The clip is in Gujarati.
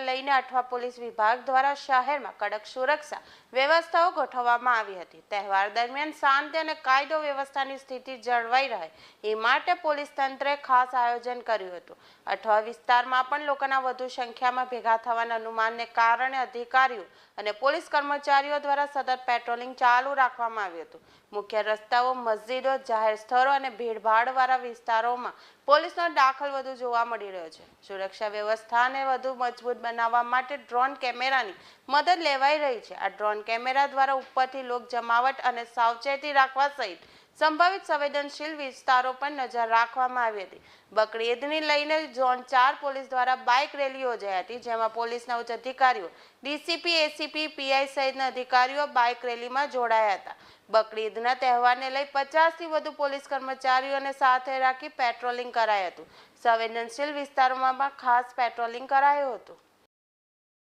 લઈને અઠવા પોલીસ વિભાગ દ્વારા શહેરમાં કડક સુરક્ષા વ્યવસ્થાઓ ગોઠવવામાં આવી હતી. તહેવાર દરમિયાન શાંતિ અને કાયદો વ્યવસ્થાની સ્થિતિ જળવાઈ રહે એ માટે પોલીસ તંત્રે ખાસ આયોજન કર્યું હતું. અઠવા વિસ્તારમાં પણ લોકોના વધુ સંખ્યામાં ભેગા થવાના અનુમાનને કારણે અધિકારીઓ અને પોલીસ કર્મચારીઓ દ્વારા સતત પેટ્રોલિંગ ચાલુ રાખવામાં આવ્યું હતું. મુખ્ય રસ્તાઓ, મસ્જિદો, જાહેર સ્થળો અને ભીડભાડવાળા વિસ્તારોમાં પોલીસનો દાખલ વધુ જોવા મળી રહ્યો છે. સુરક્ષા વ્યવસ્થાને વધુ મજબૂત બનાવવા માટે ડ્રોન કેમેરાની મદદ લેવાઈ રહી છે. આ ડ્રોન કેમેરા દ્વારા ઉપરથી લોક જમાવટ અને સાવચેતી રાખવા સહિત સંભવિત સંવેદનશીલ વિસ્તારો પર નજર રાખવામાં આવી હતી. બકરી લઈને ઝોન ચાર પોલીસ દ્વારા બાઇક રેલી યોજાઈ હતી, જેમાં પોલીસના ઉચ્ચ અધિકારીઓ, ડીસીપી, એસીપી, પીઆઈ સહિતના અધિકારીઓ બાઇક રેલીમાં જોડાયા હતા. બકરી ઈદના તહેવારને લઈ પચાસથી વધુ પોલીસ કર્મચારીઓને સાથે રાખી પેટ્રોલિંગ કરાયું હતું. સંવેદનશીલ વિસ્તારોમાં પણ ખાસ પેટ્રોલિંગ કરાયું હતું.